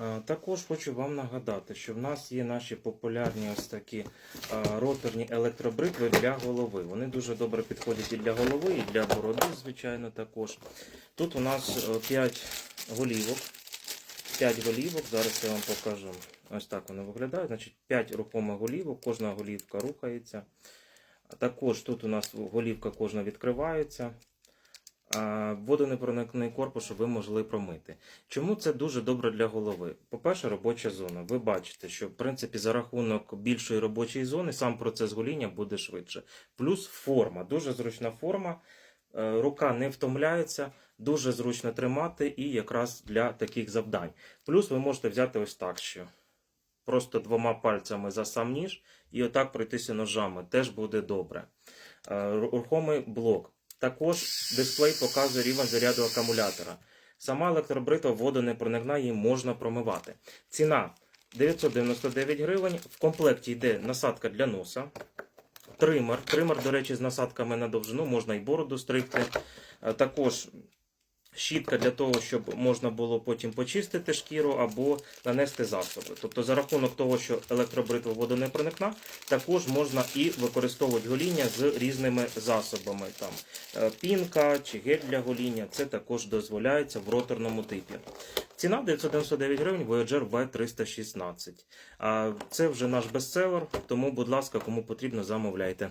Е, Також хочу вам нагадати, що в нас є наші популярні ось такі е, роторні електробритви для голови. Вони дуже добре підходять і для голови, і для бороди, звичайно, також. Тут у нас 5 голівок. 5 голівок, зараз я вам покажу. Ось так вони виглядають. Значить, 5 рухомих голівок, кожна голівка рухається. Також тут у нас голівка кожна відкривається. Водонепроникний корпус, щоб ви могли промити. Чому це дуже добре для голови? По-перше, робоча зона. Ви бачите, що в принципі за рахунок більшої робочої зони сам процес гоління буде швидше. Плюс форма, дуже зручна форма. Е, Рука не втомляється, дуже зручно тримати і якраз для таких завдань. Плюс ви можете взяти ось так що. Просто двома пальцями за сам ніж і отак пройтися ножами. Теж буде добре. Е, Рухомий блок. Також дисплей показує рівень заряду акумулятора. Сама електробритва проникна, її можна промивати. Ціна 999 гривень. В комплекті йде насадка для носа. Тример. Тример, до речі, з насадками на довжину, можна і бороду стригти. Е, Також щітка для того, щоб можна було потім почистити шкіру або нанести засоби. Тобто, за рахунок того, що електробритва водонепроникна, також можна і використовувати гоління з різними засобами. Там е, пінка чи гель для гоління. Це також дозволяється в роторному типі. Ціна 999 гривень Voyager V316. А Це вже наш бестселер, тому, будь ласка, кому потрібно, замовляйте.